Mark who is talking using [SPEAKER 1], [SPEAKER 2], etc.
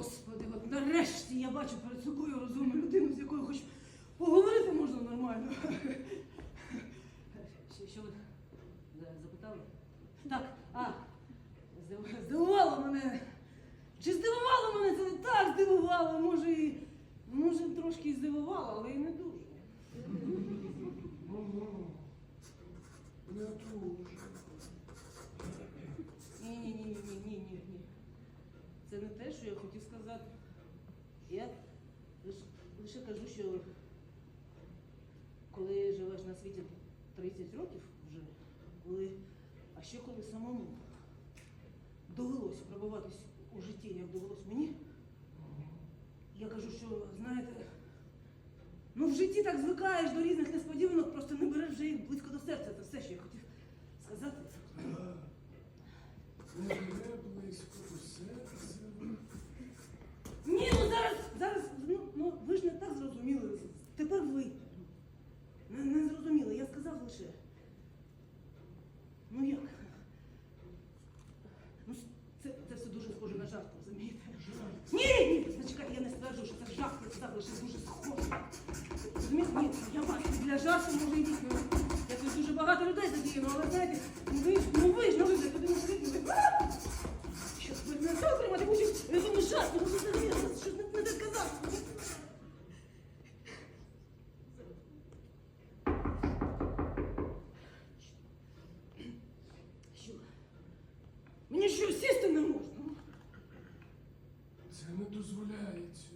[SPEAKER 1] Господи, от нарешті я бачу перед собою розумну людину, з якою хоч поговорити можна нормально. Що, що ви за- запитали? Так, а, здив- здивувало мене. Чи здивувало мене це не так здивувало? Може, і може трошки і здивувало, але і не дуже.
[SPEAKER 2] Не дуже.
[SPEAKER 1] Ні, ні, ні, ні, ні, ні, ні, ні. Це не те, що я хотів сказати. Я лише, лише кажу, що коли живеш на світі 30 років вже, коли, а ще коли самому довелося пробуватись у житті, як довелось мені, я кажу, що, знаєте, ну в житті так звикаєш до різних несподіванок, просто не береш вже їх близько до серця. Це все, що я хотів сказати.
[SPEAKER 2] Бере близько до серця.
[SPEAKER 1] Ні, ну зараз, зараз, ну, ну ви ж не так зрозуміли. Тепер ви. Не, не зрозуміли, я лише. Ну як? Ну, це, це все дуже схоже на жарт, розумієте? Ні, ні, зачекайте, я не стверджую, що це жарт, представили, що дуже схоже. Розумієте, ні, я бачу, для жарту може і дійсно тут дуже багато людей задіяно, але знаєте, Мені що сісти не можна? Це не дозволяється.